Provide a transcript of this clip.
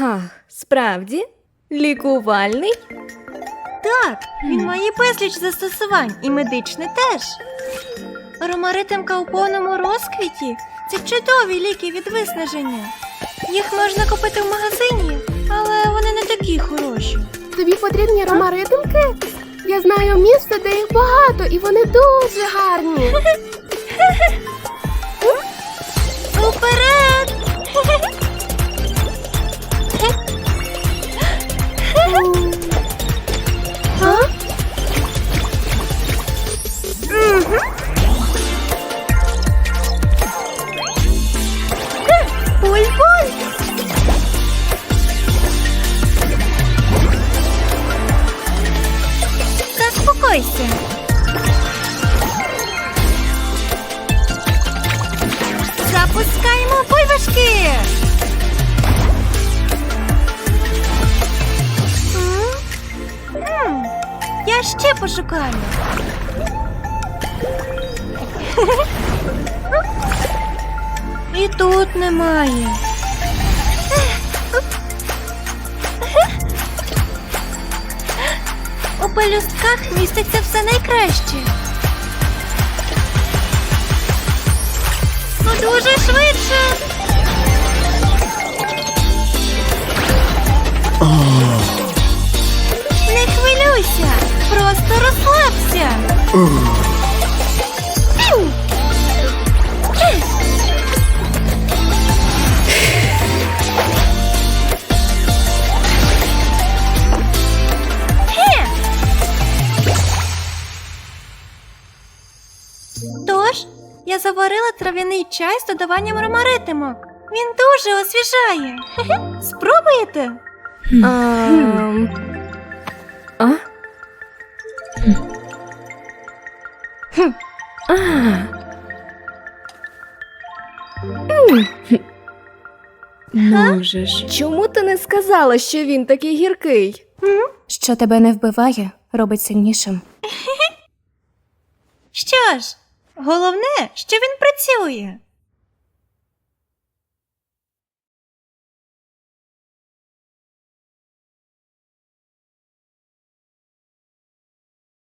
Ах, справді? Лікувальний? Так, він має безліч застосувань, і медичне теж. Ромаритимка у повному розквіті це чудові ліки від виснаження. Їх можна купити в магазині, але вони не такі хороші. Тобі потрібні ромаритинки? Я знаю місце, де їх багато, і вони дуже гарні. ще пошукаємо. І тут немає. У пелюстках міститься все найкраще. Просто розслабся. Тож, я заварила трав'яний чай з додаванням ромаритимок. Він дуже освіжає. Спробуєте? Ам, А? Хм. А. М. Ну же ж, чому ти не сказала, що він такий гіркий? Що тебе не вбиває, робить сильнішим. Що ж, головне, що він працює.